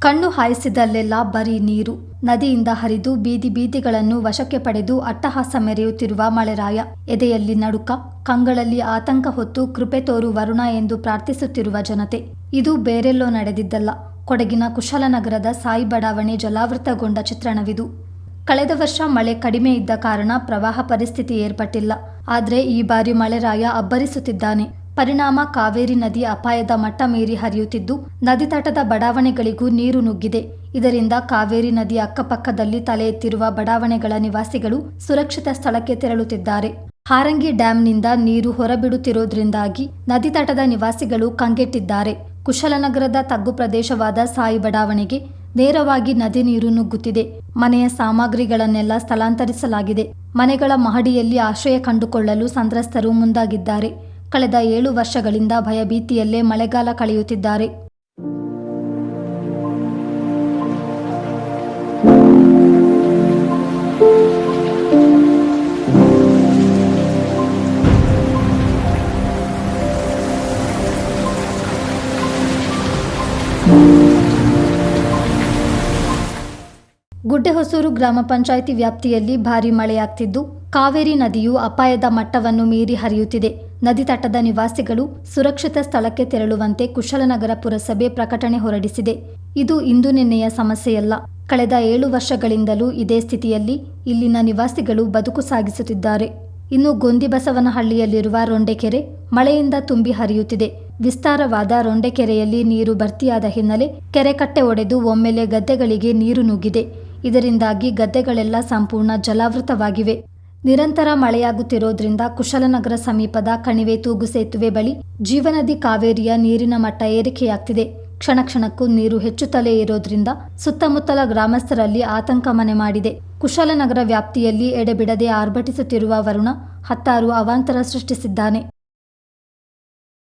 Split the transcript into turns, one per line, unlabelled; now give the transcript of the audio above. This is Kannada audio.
ಕಣ್ಣು ಹಾಯಿಸಿದಲ್ಲೆಲ್ಲ ಬರೀ ನೀರು. ನದಿಯಿಂದ ಹರಿದು ಬೀದಿ ಬೀದಿಗಳನ್ನು ವಶಕ್ಕೆ ಪಡೆದು ಅಟ್ಟಹಾಸ ಮೆರೆಯುತ್ತಿರುವ ಮಳೆರಾಯ. ಎದೆಯಲ್ಲಿ ನಡುಕ, ಕಂಗಳಲ್ಲಿ ಆತಂಕ ಹೊತ್ತು ಕೃಪೆ ತೋರು ವರುಣ ಎಂದು ಪ್ರಾರ್ಥಿಸುತ್ತಿರುವ ಜನತೆ. ಇದು ಬೇರೆಲ್ಲೋ ನಡೆದಿದ್ದಲ್ಲ. ಕೊಡಗಿನ ಕುಶಲನಗರದ ಸಾಯಿ ಬಡಾವಣೆ ಜಲಾವೃತಗೊಂಡ ಚಿತ್ರಣವಿದು. ಕಳೆದ ವರ್ಷ ಮಳೆ ಕಡಿಮೆ ಇದ್ದ ಕಾರಣ ಪ್ರವಾಹ ಪರಿಸ್ಥಿತಿ ಏರ್ಪಟ್ಟಿಲ್ಲ. ಆದರೆ ಈ ಬಾರಿ ಮಳೆರಾಯ ಅಬ್ಬರಿಸುತ್ತಿದ್ದಾನೆ. ಪರಿಣಾಮ ಕಾವೇರಿ ನದಿ ಅಪಾಯದ ಮಟ್ಟ ಮೀರಿ ಹರಿಯುತ್ತಿದ್ದು, ನದಿ ತಟದ ಬಡಾವಣೆಗಳಿಗೂ ನೀರು ನುಗ್ಗಿದೆ. ಇದರಿಂದ ಕಾವೇರಿ ನದಿ ಅಕ್ಕಪಕ್ಕದಲ್ಲಿ ತಲೆ ಎತ್ತಿರುವ ಬಡಾವಣೆಗಳ ನಿವಾಸಿಗಳು ಸುರಕ್ಷಿತ ಸ್ಥಳಕ್ಕೆ ತೆರಳುತ್ತಿದ್ದಾರೆ. ಹಾರಂಗಿ ಡ್ಯಾಂನಿಂದ ನೀರು ಹೊರಬಿಡುತ್ತಿರೋದ್ರಿಂದಾಗಿ ನದಿ ತಟದ ನಿವಾಸಿಗಳು ಕಂಗೆಟ್ಟಿದ್ದಾರೆ. ಕುಶಲನಗರದ ತಗ್ಗು ಪ್ರದೇಶವಾದ ಸಾಯಿ ಬಡಾವಣೆಗೆ ನೇರವಾಗಿ ನದಿ ನೀರು ನುಗ್ಗುತ್ತಿದೆ. ಮನೆಯ ಸಾಮಗ್ರಿಗಳನ್ನೆಲ್ಲ ಸ್ಥಳಾಂತರಿಸಲಾಗಿದೆ. ಮನೆಗಳ ಮಹಡಿಯಲ್ಲಿ ಆಶ್ರಯ ಕಂಡುಕೊಳ್ಳಲು ಸಂತ್ರಸ್ತರು ಮುಂದಾಗಿದ್ದಾರೆ. ಕಳೆದ ಏಳು ವರ್ಷಗಳಿಂದ ಭಯಭೀತಿಯಲ್ಲೇ ಮಳೆಗಾಲ ಕಳೆಯುತ್ತಿದ್ದಾರೆ. ಗುಡ್ಡೆಹೊಸೂರು ಗ್ರಾಮ ಪಂಚಾಯಿತಿ ವ್ಯಾಪ್ತಿಯಲ್ಲಿ ಭಾರೀ ಮಳೆಯಾಗ್ತಿದ್ದು, ಕಾವೇರಿ ನದಿಯು ಅಪಾಯದ ಮಟ್ಟವನ್ನು ಮೀರಿ ಹರಿಯುತ್ತಿದೆ. ನದಿ ತಟದ ನಿವಾಸಿಗಳು ಸುರಕ್ಷಿತ ಸ್ಥಳಕ್ಕೆ ತೆರಳುವಂತೆ ಕುಶಲನಗರ ಪುರಸಭೆ ಪ್ರಕಟಣೆ ಹೊರಡಿಸಿದೆ. ಇದು ಇಂದು ನಿನ್ನೆಯ ಸಮಸ್ಯೆಯಲ್ಲ. ಕಳೆದ ಏಳು ವರ್ಷಗಳಿಂದಲೂ ಇದೇ ಸ್ಥಿತಿಯಲ್ಲಿ ಇಲ್ಲಿನ ನಿವಾಸಿಗಳು ಬದುಕು ಸಾಗಿಸುತ್ತಿದ್ದಾರೆ. ಇನ್ನು ಗೊಂದಿಬಸವನಹಳ್ಳಿಯಲ್ಲಿರುವ ರೊಂಡೆಕೆರೆ ಮಳೆಯಿಂದ ತುಂಬಿ ಹರಿಯುತ್ತಿದೆ. ವಿಸ್ತಾರವಾದ ರೊಂಡೆಕೆರೆಯಲ್ಲಿ ನೀರು ಭರ್ತಿಯಾದ ಹಿನ್ನೆಲೆ ಕೆರೆಕಟ್ಟೆ ಒಡೆದು ಒಮ್ಮೆಲೆ ಗದ್ದೆಗಳಿಗೆ ನೀರು ನುಗ್ಗಿದೆ. ಇದರಿಂದಾಗಿ ಗದ್ದೆಗಳೆಲ್ಲ ಸಂಪೂರ್ಣ ಜಲಾವೃತವಾಗಿವೆ. ನಿರಂತರ ಮಳೆಯಾಗುತ್ತಿರೋದ್ರಿಂದ ಕುಶಲನಗರ ಸಮೀಪದ ಕಣಿವೆ ತೂಗು ಸೇತುವೆ ಬಳಿ ಜೀವನದಿ ಕಾವೇರಿಯ ನೀರಿನ ಮಟ್ಟ ಏರಿಕೆಯಾಗ್ತಿದೆ. ಕ್ಷಣ ಕ್ಷಣಕ್ಕೂ ನೀರು ಹೆಚ್ಚುತ್ತಲೇ ಇರೋದ್ರಿಂದ ಸುತ್ತಮುತ್ತಲ ಗ್ರಾಮಸ್ಥರಲ್ಲಿ ಆತಂಕ ಮನೆ ಮಾಡಿದೆ. ಕುಶಲನಗರ ವ್ಯಾಪ್ತಿಯಲ್ಲಿ ಎಡೆಬಿಡದೆ ಆರ್ಭಟಿಸುತ್ತಿರುವ ವರುಣ ಹತ್ತಾರು ಅವಾಂತರ ಸೃಷ್ಟಿಸಿದ್ದಾನೆ.